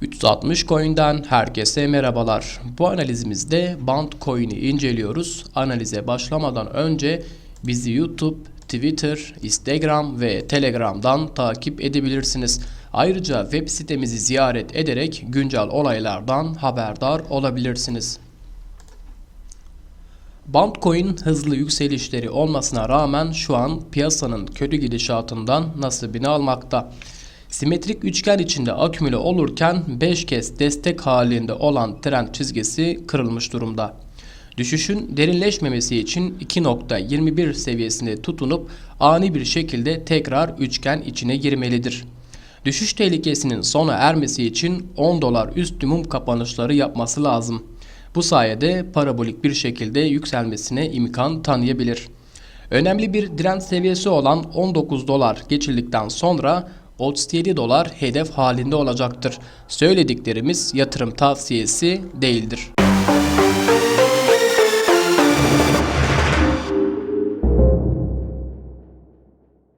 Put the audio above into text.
360 Coin'den herkese merhabalar. Bu analizimizde Band Coin'i inceliyoruz. Analize başlamadan önce bizi YouTube, Twitter, Instagram ve Telegram'dan takip edebilirsiniz. Ayrıca web sitemizi ziyaret ederek güncel olaylardan haberdar olabilirsiniz. Bandcoin hızlı yükselişleri olmasına rağmen şu an piyasanın kötü gidişatından nasibini almakta. Simetrik üçgen içinde akümüle olurken 5 kez destek halinde olan trend çizgisi kırılmış durumda. Düşüşün derinleşmemesi için 2.21 seviyesinde tutunup ani bir şekilde tekrar üçgen içine girmelidir. Düşüş tehlikesinin sona ermesi için 10 dolar üstü mum kapanışları yapması lazım. Bu sayede parabolik bir şekilde yükselmesine imkan tanıyabilir. Önemli bir direnç seviyesi olan 19 dolar geçildikten sonra 37 dolar hedef halinde olacaktır. Söylediklerimiz yatırım tavsiyesi değildir.